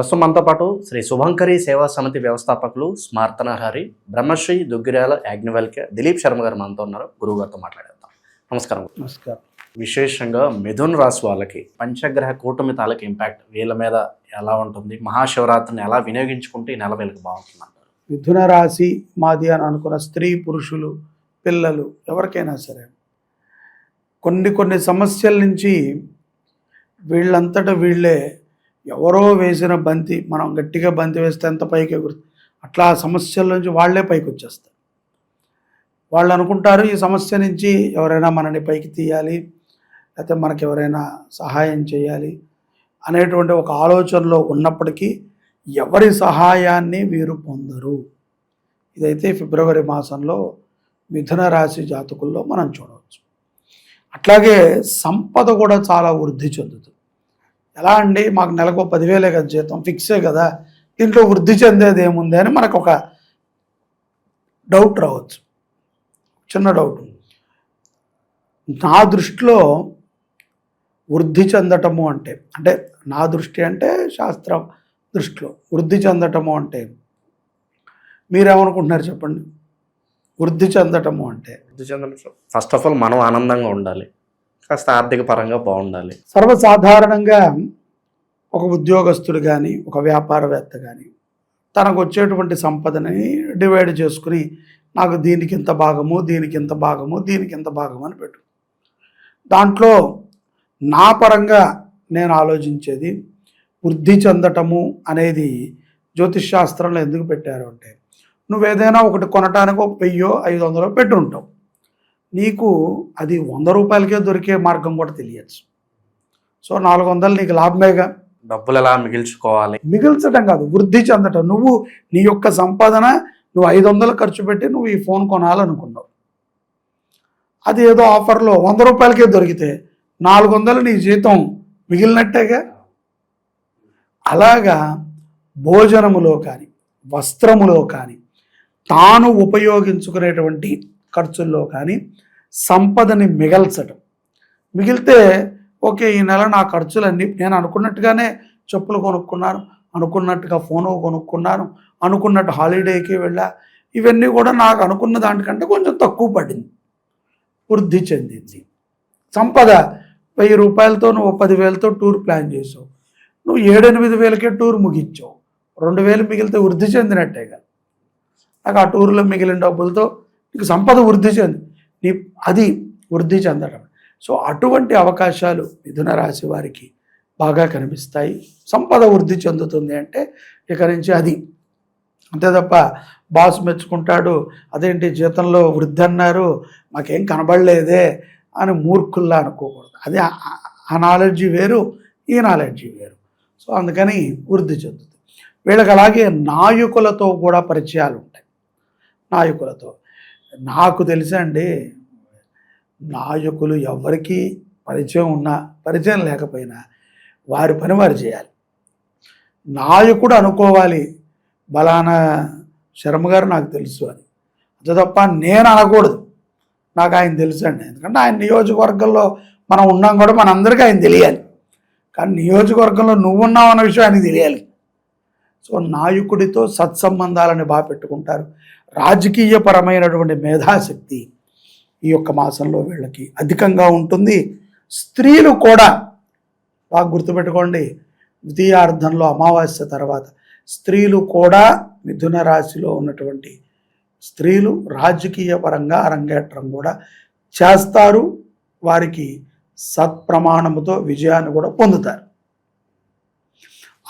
ప్రస్తుతం మనతో పాటు శ్రీ శుభంకరి సేవా సమితి వ్యవస్థాపకులు స్మార్తనహరి బ్రహ్మశ్రీ దుగ్గిరాల యాజ్ఞవల్క్య దిలీప్ శర్మ గారు మనతో ఉన్నారు. గురువు గారితో మాట్లాడేద్దాం. నమస్కారం. నమస్కారం. విశేషంగా మిథున్ రాశి వాళ్ళకి పంచగ్రహ కూటమి తాలూకు ఇంపాక్ట్ వీళ్ళ మీద ఎలా ఉంటుంది? మహాశివరాత్రిని ఎలా వినియోగించుకుంటే ఈ నెల వీళ్ళకి బాగుంటుంది అంటారు? మిథున రాశి మాది అని అనుకున్న స్త్రీ పురుషులు పిల్లలు ఎవరికైనా సరే కొన్ని కొన్ని సమస్యల నుంచి వీళ్ళంతటా వీళ్ళే ఎవరో వేసిన బంతి మనం గట్టిగా బంతి వేస్తే ఎంత పైకి ఎగురుతుంది అట్లా సమస్యల నుంచి వాళ్ళే పైకి వచ్చేస్తారు. వాళ్ళు అనుకుంటారు ఈ సమస్య నుంచి ఎవరైనా మనని పైకి తీయాలి లేకపోతే మనకి ఎవరైనా సహాయం చేయాలి అనేటువంటి ఒక ఆలోచనలో ఉన్నప్పటికీ ఎవరి సహాయాన్ని వీరు పొందరు. ఇదైతే ఫిబ్రవరి మాసంలో మిథున రాశి జాతకుల్లో మనం చూడవచ్చు. అట్లాగే సంపద కూడా చాలా వృద్ధి చెందుతుంది. ఎలా అండి? మాకు నెలకు పదివేలే కదా జీతం ఫిక్సే కదా? దీంట్లో వృద్ధి చెందేది ఏముంది అని మనకు ఒక డౌట్ రావచ్చు. చిన్న డౌట్. నా దృష్టిలో వృద్ధి చెందటము అంటే అంటే నా దృష్టి అంటే శాస్త్ర దృష్టిలో వృద్ధి చెందటము అంటే మీరేమనుకుంటున్నారు చెప్పండి? వృద్ధి చెందటము అంటే? ఫస్ట్ ఆఫ్ ఆల్ మనం ఆనందంగా ఉండాలి. కాస్త ఆర్థిక పరంగా బాగుండాలి. సర్వసాధారణంగా ఒక ఉద్యోగస్తుడు కానీ ఒక వ్యాపారవేత్త కానీ తనకు వచ్చేటువంటి సంపదని డివైడ్ చేసుకుని నాకు దీనికి ఇంత భాగము దీనికి ఇంత భాగము దీనికి ఇంత భాగము అని పెట్టు. దాంట్లో నా పరంగా నేను ఆలోచించేది వృద్ధి చెందటము అనేది జ్యోతిష్ శాస్త్రంలో ఎందుకు పెట్టారు అంటే నువ్వు ఏదైనా ఒకటి కొనటానికి ఒక వెయ్యో ఐదు వందలో పెట్టుంటావు. నీకు అది వంద రూపాయలకే దొరికే మార్గం కూడా తెలియచ్చు సో నాలుగు వందలు నీకు లాభమేగా? డబ్బులు ఎలా మిగిల్చుకోవాలి. మిగిల్చడం కాదు వృద్ధి చెందటం. నువ్వు నీ యొక్క సంపాదన నువ్వు ఐదు వందలు ఖర్చు పెట్టి నువ్వు ఈ ఫోన్ కొనాలనుకున్నావు. అది ఏదో ఆఫర్లో వంద రూపాయలకే దొరికితే నాలుగు వందలు నీ జీతం మిగిలినట్టేగా? అలాగా భోజనములో కానీ వస్త్రములో కానీ తాను ఉపయోగించుకునేటువంటి ఖర్చుల్లో కానీ సంపదని మిగల్చటం. మిగిలితే ఓకే ఈ నెల నా ఖర్చులన్నీ నేను అనుకున్నట్టుగానే చెప్పులు కొనుక్కున్నాను అనుకున్నట్టుగా ఫోను కొనుక్కున్నాను అనుకున్నట్టు హాలిడేకి వెళ్ళా. ఇవన్నీ కూడా నాకు అనుకున్న దానికంటే కొంచెం తక్కువ పడింది. వృద్ధి చెందింది. సంపద వెయ్యి రూపాయలతో నువ్వు పదివేలతో టూర్ ప్లాన్ చేసావు. నువ్వు ఏడెనిమిది వేలకే టూర్ ముగించావు రెండు వేలు మిగిలితే వృద్ధి చెందినట్టేగా. నాకు ఆ టూర్లో మిగిలిన డబ్బులతో నీకు సంపద వృద్ధి చెంది నీ అది వృద్ధి చెందడం. సో అటువంటి అవకాశాలు మిథున రాశి వారికి బాగా కనిపిస్తాయి. సంపద వృద్ధి చెందుతుంది అంటే ఇక నుంచి అది. అంతే తప్ప బాస్ మెచ్చుకుంటాడు అదేంటి జీతంలో వృద్ధి అన్నారు మాకేం కనబడలేదే అని మూర్ఖుల్లా అనుకోకూడదు. అది ఆ- నాలెడ్జి వేరు ఈ నాలెడ్జి వేరు. సో అందుకని వృద్ధి చెందుతుంది. వీళ్ళకి అలాగే నాయకులతో కూడా పరిచయాలు ఉంటాయి. నాయకులతో. నాకు తెలుసండి నాయకులు ఎవరికి పరిచయం ఉన్నా పరిచయం లేకపోయినా వారి పని వారు చేయాలి. నాయకుడు అనుకోవాలి బలానా శర్మ గారు నాకు తెలుసు అని. అంతే తప్ప నేను అనకూడదు. నాకు ఆయన తెలుసు అండి. ఎందుకంటే ఆయన నియోజకవర్గంలో మనం ఉన్నాం కూడా మనందరికీ ఆయన తెలియాలి. కానీ నియోజకవర్గంలో నువ్వు ఉన్నావు అన్న విషయం ఆయనకు తెలియాలి. సో నాయకుడితో సత్సంబంధాలని బాగా పెట్టుకుంటారు. రాజకీయపరమైనటువంటి మేధాశక్తి ఈ యొక్క మాసంలో వీళ్ళకి అధికంగా ఉంటుంది. స్త్రీలు కూడా బాగా గుర్తుపెట్టుకోండి. ద్వితీయార్థంలో అమావాస్య తర్వాత స్త్రీలు కూడా మిథున రాశిలో ఉన్నటువంటి స్త్రీలు రాజకీయ పరంగా అరంగేట్రం కూడా చేస్తారు. వారికి సత్ప్రమాణముతో విజయాన్ని కూడా పొందుతారు.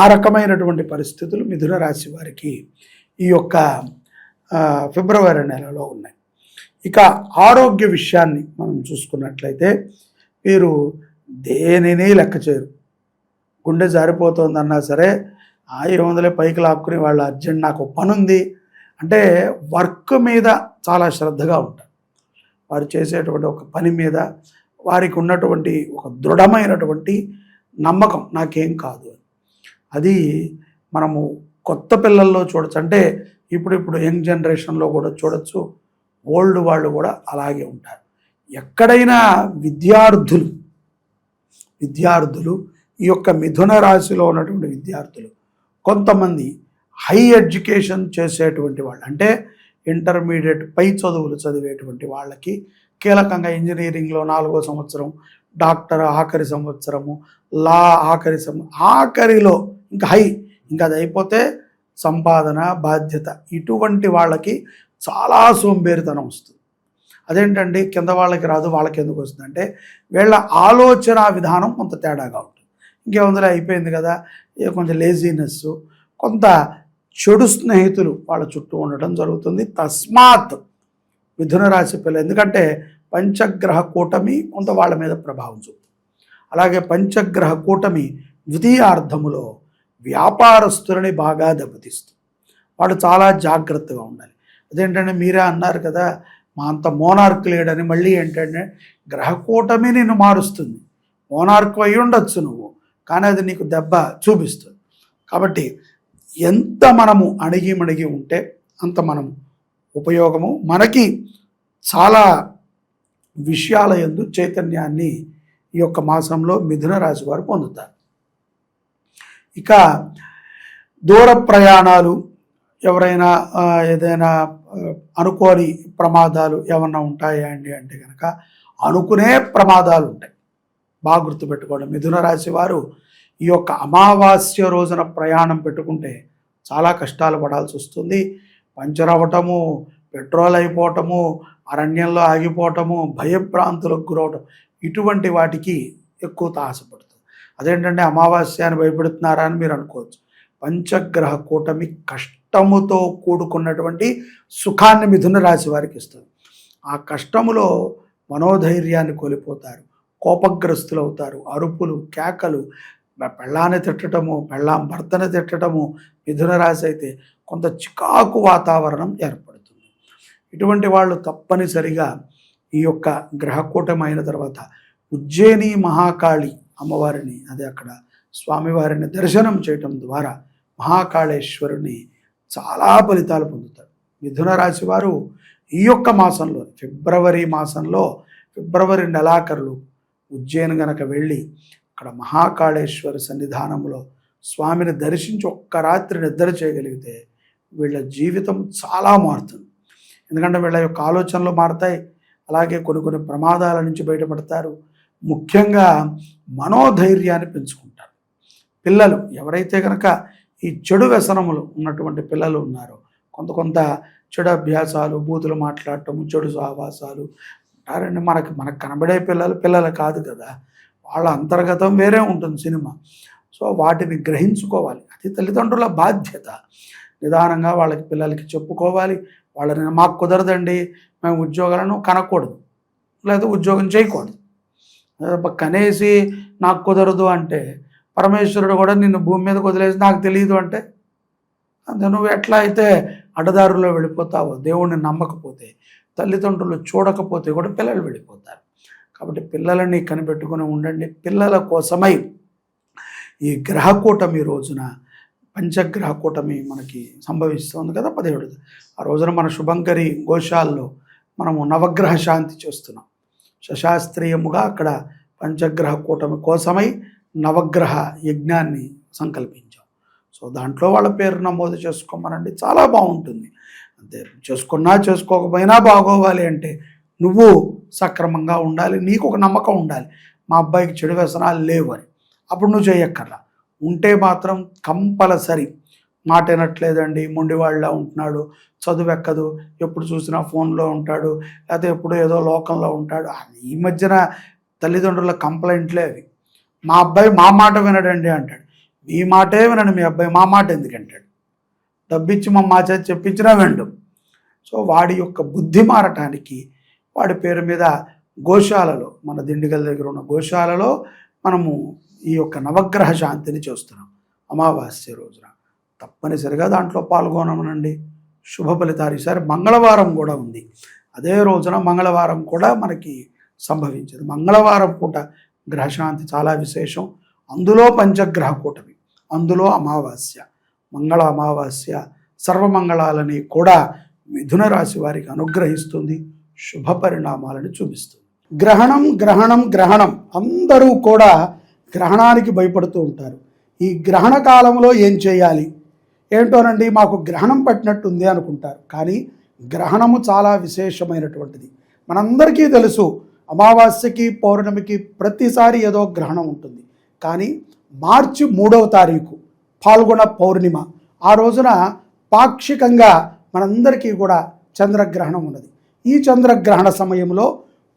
ఆ రకమైనటువంటి పరిస్థితులు మిథున రాశి వారికి ఈ యొక్క ఫిబ్రవరి నెలలో ఉన్నాయి. ఇక ఆరోగ్య విషయాన్ని మనం చూసుకున్నట్లయితే వీరు దేనిని లెక్క చేయరు. గుండె జారిపోతుందన్నా సరే ఆ ఏముందలే పైకి లాక్కుని వాళ్ళ అర్జెంట్ నాకు ఒక పని ఉంది అంటే వర్క్ మీద చాలా శ్రద్ధగా ఉంటారు. వారు చేసేటువంటి ఒక పని మీద వారికి ఉన్నటువంటి ఒక దృఢమైనటువంటి నమ్మకం నాకేం కాదు అని. అది మనము కొత్త పిల్లల్లో చూడొచ్చు. అంటే ఇప్పుడు ఇప్పుడు యంగ్ జనరేషన్లో కూడా చూడొచ్చు. ఓల్డ్ వాళ్ళు కూడా అలాగే ఉంటారు. ఎక్కడైనా విద్యార్థులు విద్యార్థులు ఈ యొక్క మిథున రాశిలో ఉన్నటువంటి విద్యార్థులు కొంతమంది హై ఎడ్యుకేషన్ చేసేటువంటి వాళ్ళు అంటే ఇంటర్మీడియట్ పై చదువులు చదివేటువంటి వాళ్ళకి కీలకంగా ఇంజనీరింగ్లో నాలుగో సంవత్సరం డాక్టర్ ఆఖరి సంవత్సరము లా ఆఖరి సం ఆఖరిలో ఇంకా హై ఇంకా అది అయిపోతే సంపాదన బాధ్యత ఇటువంటి వాళ్ళకి చాలా సోంబేరితనం వస్తుంది. అదేంటండి? కింద వాళ్ళకి రాదు వాళ్ళకి ఎందుకు వస్తుంది? అంటే వీళ్ళ ఆలోచన విధానం కొంత తేడాగా ఉంటుంది. ఇంకేముందులో అయిపోయింది కదా? కొంచెం లేజీనెస్ కొంత చెడు స్నేహితులు వాళ్ళ చుట్టూ ఉండటం జరుగుతుంది. తస్మాత్ మిథున రాశి పిల్లలు ఎందుకంటే పంచగ్రహ కూటమి కొంత వాళ్ళ మీద ప్రభావం చూపుతుంది. అలాగే పంచగ్రహ కూటమి ద్వితీయార్థములో వ్యాపారస్తులని బాగా దెబ్బతీస్తుంది. వాడు చాలా జాగ్రత్తగా ఉండాలి. అదేంటంటే మీరే అన్నారు కదా మా అంత మోనార్క్ లేడని మళ్ళీ ఏంటంటే గ్రహకూటమి నిన్ను మారుస్తుంది. మోనార్కు అయి ఉండొచ్చు నువ్వు కానీ అది నీకు దెబ్బ చూపిస్తుంది. కాబట్టి ఎంత మనము అణిగి మణిగి ఉంటే అంత మనం ఉపయోగము. మనకి చాలా విషయాల యందు చైతన్యాన్ని ఈ యొక్క మాసంలో మిథున రాశి వారు పొందుతారు. ఇక దూర ప్రయాణాలు ఎవరైనా ఏదైనా అనుకోని ప్రమాదాలు ఏమన్నా ఉంటాయా అండి అంటే కనుక అనుకునే ప్రమాదాలు ఉంటాయి. బాగా గుర్తుపెట్టుకోండి. మిథున రాశి వారు ఈ యొక్క అమావాస్య రోజున ప్రయాణం పెట్టుకుంటే చాలా కష్టాలు పడాల్సి వస్తుంది. పంచర్ అవ్వటము పెట్రోల్ అయిపోవటము అరణ్యంలో ఆగిపోవటము భయభ్రాంతులకు గురవటం ఇటువంటి వాటికి ఎక్కువ తాసపడుతుంది అదేంటంటే అమావాస్య అని భయపెడుతున్నారా అని మీరు అనుకోవచ్చు. పంచగ్రహ కూటమి కష్టముతో కూడుకున్నటువంటి సుఖాన్ని మిథున రాశి వారికి ఇస్తుంది. ఆ కష్టములో మనోధైర్యాన్ని కోల్పోతారు కోపగ్రస్తులు అవుతారు అరుపులు కేకలు పెళ్ళాన్ని తిట్టడము పెళ్ళాం భర్తని తిట్టడము మిథున రాశి అయితే కొంత చికాకు వాతావరణం ఏర్పడుతుంది. ఇటువంటి వాళ్ళు తప్పనిసరిగా ఈ యొక్క గ్రహకూటం అయిన తర్వాత ఉజ్జయిని మహాకాళి అమ్మవారిని అదే అక్కడ స్వామివారిని దర్శనం చేయటం ద్వారా మహాకాళేశ్వరుని చాలా ఫలితాలు పొందుతారు. మిథున రాశి వారు ఈ యొక్క మాసంలో ఫిబ్రవరి మాసంలో ఫిబ్రవరి నెలాఖరులు ఉజ్జయిన్ గనక వెళ్ళి అక్కడ మహాకాళేశ్వర సన్నిధానంలో స్వామిని దర్శించి ఒక్క రాత్రి నిద్ర చేయగలిగితే వీళ్ళ జీవితం చాలా మారుతుంది. ఎందుకంటే వీళ్ళ యొక్క ఆలోచనలు మారుతాయి. అలాగే కొన్ని కొన్ని ప్రమాదాల నుంచి బయటపడతారు. ముఖ్యంగా మనోధైర్యాన్ని పెంచుకుంటారు. పిల్లలు ఎవరైతే కనుక ఈ చెడు వ్యసనములు ఉన్నటువంటి పిల్లలు ఉన్నారో కొంత కొంత చెడు అభ్యాసాలు బూతులు మాట్లాడటము చెడు సావాసాలు అంటారండి మనకి మనకు కనబడే పిల్లలు పిల్లలు కాదు కదా. వాళ్ళ అంతర్గతం వేరే ఉంటుంది సినిమా. సో వాటిని గ్రహించుకోవాలి. అది తల్లిదండ్రుల బాధ్యత. నిదానంగా వాళ్ళకి పిల్లలకి చెప్పుకోవాలి. వాళ్ళని మాకు కుదరదండి మేము ఉద్యోగాలను కనకూడదు. లేదా ఉద్యోగం చేయకూడదు. కనేసి నాకు కుదరదు అంటే పరమేశ్వరుడు కూడా నిన్ను భూమి మీద వదిలేసి నాకు తెలియదు అంటే అంతే. నువ్వు ఎట్లా అయితే అడ్డదారుల్లో వెళ్ళిపోతావో దేవుణ్ణి నమ్మకపోతే తల్లిదండ్రులు చూడకపోతే కూడా పిల్లలు వెళ్ళిపోతారు. కాబట్టి పిల్లలని కనిపెట్టుకుని ఉండండి. పిల్లల కోసమై ఈ గ్రహకూటమి రోజున పంచగ్రహ కూటమి మనకి సంభవిస్తుంది కదా పదిహేడు. ఆ రోజున మన శుభంకరి గోశాల్లో మనము నవగ్రహ శాంతి చేస్తున్నాం. సశాస్త్రీయముగా అక్కడ పంచగ్రహ కూటమి కోసమై నవగ్రహ యజ్ఞాన్ని సంకల్పించాం. సో దాంట్లో వాళ్ళ పేరు నమోదు చేసుకోమనండి. చాలా బాగుంటుంది. అంతే చేసుకున్నా చేసుకోకపోయినా బాగోవాలి అంటే నువ్వు సక్రమంగా ఉండాలి నీకు ఒక నమ్మకం ఉండాలి. మా అబ్బాయికి చెడు వ్యసనాలు లేవు అని. అప్పుడు నువ్వు చేయక్కర్లా. ఉంటే మాత్రం కంపల్సరీ మాట వినట్లేదండి మొండివాళ్ళ ఉంటున్నాడు చదువు ఎక్కదు ఎప్పుడు చూసినా ఫోన్లో ఉంటాడు లేకపోతే ఎప్పుడో ఏదో లోకంలో ఉంటాడు. అది ఈ మధ్యన తల్లిదండ్రుల కంప్లైంట్లే అవి. మా అబ్బాయి మా మాట వినడండి అంటాడు. మీ మాటే వినండి మీ అబ్బాయి మా మాట ఎందుకు అంటాడు? డబ్బిచ్చి మా మా చేతి చెప్పించినా వినడు. సో వాడి యొక్క బుద్ధి మారటానికి వాడి పేరు మీద గోశాలలో మన దిండుగల దగ్గర ఉన్న గోశాలలో మనము ఈ యొక్క నవగ్రహ శాంతిని చేస్తున్నాం. అమావాస్య రోజున. తప్పనిసరిగా దాంట్లో పాల్గొనమనండి. శుభ ఫలితాలు. ఈసారి మంగళవారం కూడా ఉంది. అదే రోజున మంగళవారం కూడా మనకి సంభవించింది. మంగళవారం పూట గ్రహశాంతి చాలా విశేషం. అందులో పంచగ్రహ కూటమి అందులో అమావాస్య మంగళ అమావాస్య సర్వమంగళాలని కూడా మిథున రాశి వారికి అనుగ్రహిస్తుంది. శుభ పరిణామాలను చూపిస్తుంది. గ్రహణం గ్రహణం గ్రహణం అందరూ కూడా గ్రహణానికి భయపడుతూ ఉంటారు. ఈ గ్రహణ కాలంలో ఏం చేయాలి? ఏంటోనండి మాకు గ్రహణం పట్టినట్టుంది అనుకుంటారు. కానీ గ్రహణము చాలా విశేషమైనటువంటిది. మనందరికీ తెలుసు అమావాస్యకి పౌర్ణమికి ప్రతిసారి ఏదో గ్రహణం ఉంటుంది. కానీ మార్చి మూడవ తారీఖు పాల్గొన పౌర్ణిమ ఆ రోజున పాక్షికంగా మనందరికీ కూడా చంద్రగ్రహణం ఉన్నది. ఈ చంద్రగ్రహణ సమయంలో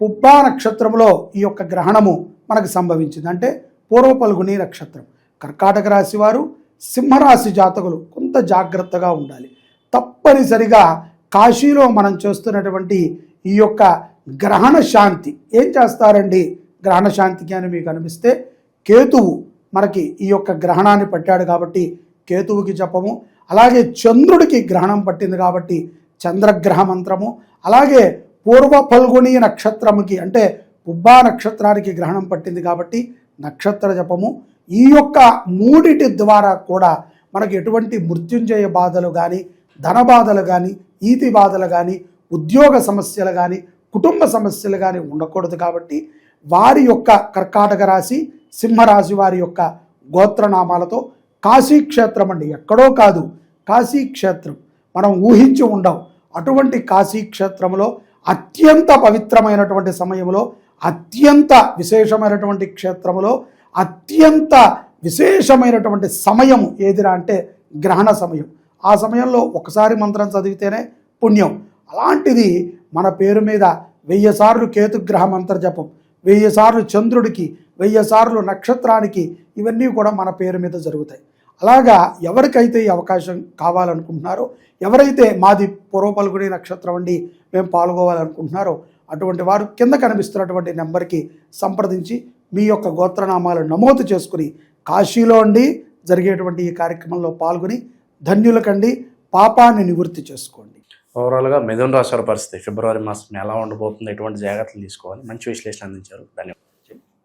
పుబ్బా నక్షత్రంలో ఈ యొక్క గ్రహణము మనకు సంభవించింది. అంటే పూర్వ పల్గుని నక్షత్రం. కర్కాటక రాశి వారు సింహరాశి జాతకులు కొంత జాగ్రత్తగా ఉండాలి. తప్పనిసరిగా కాశీలో మనం చేస్తున్నటువంటి ఈ యొక్క గ్రహణ శాంతి. ఏం చేస్తారండి? గ్రహణ శాంతికి అని మీకు అనిపిస్తే కేతువు మనకి ఈ యొక్క గ్రహణాన్ని పట్టాడు కాబట్టి కేతువుకి జపము అలాగే చంద్రుడికి గ్రహణం పట్టింది కాబట్టి చంద్రగ్రహ మంత్రము అలాగే పూర్వ ఫల్గుని నక్షత్రముకి అంటే పుబ్బా నక్షత్రానికి గ్రహణం పట్టింది కాబట్టి నక్షత్ర జపము. ఈ యొక్క మూడిటి ద్వారా కూడా మనకు ఎటువంటి మృత్యుంజయ బాధలు కానీ ధన బాధలు కానీ ఈతి బాధలు కానీ ఉద్యోగ సమస్యలు కానీ కుటుంబ సమస్యలు కానీ ఉండకూడదు కాబట్టి వారి యొక్క కర్కాటక రాశి సింహరాశి వారి యొక్క గోత్రనామాలతో కాశీ క్షేత్రం అండి. ఎక్కడో కాదు కాశీ క్షేత్రం మనం ఊహించి ఉండం. అటువంటి కాశీక్షేత్రంలో అత్యంత పవిత్రమైనటువంటి సమయంలో అత్యంత విశేషమైనటువంటి క్షేత్రములో అత్యంత విశేషమైనటువంటి సమయం ఏదిరా అంటే గ్రహణ సమయం. ఆ సమయంలో ఒకసారి మంత్రం చదివితేనే పుణ్యం. అలాంటిది మన పేరు మీద వెయ్యి సార్లు కేతుగ్రహ మంత్ర జపం వెయ్యి సార్లు చంద్రుడికి వెయ్యి సార్లు నక్షత్రానికి ఇవన్నీ కూడా మన పేరు మీద జరుగుతాయి. అలాగా ఎవరికైతే ఈ అవకాశం కావాలనుకుంటున్నారో ఎవరైతే మాది పూర్వపల్గుడి నక్షత్రం అండి మేము పాల్గొవాలనుకుంటున్నారో అటువంటి వారు కింద కనిపిస్తున్నటువంటి నెంబర్కి సంప్రదించి మీ యొక్క గోత్రనామాలు నమోదు చేసుకుని కాశీలో ఉండి జరిగేటువంటి ఈ కార్యక్రమంలో పాల్గొని ధన్యులకండి. పాపాన్ని నివృత్తి చేసుకోండి. ఓవరాల్గా మిథున రాశి పరిస్థితి ఫిబ్రవరి మాసం ఎలా ఉండబోతుంది ఎటువంటి జాగ్రత్తలు తీసుకోవాలి మంచి విశ్లేషణ అందించారు. ధన్యవాదాలు.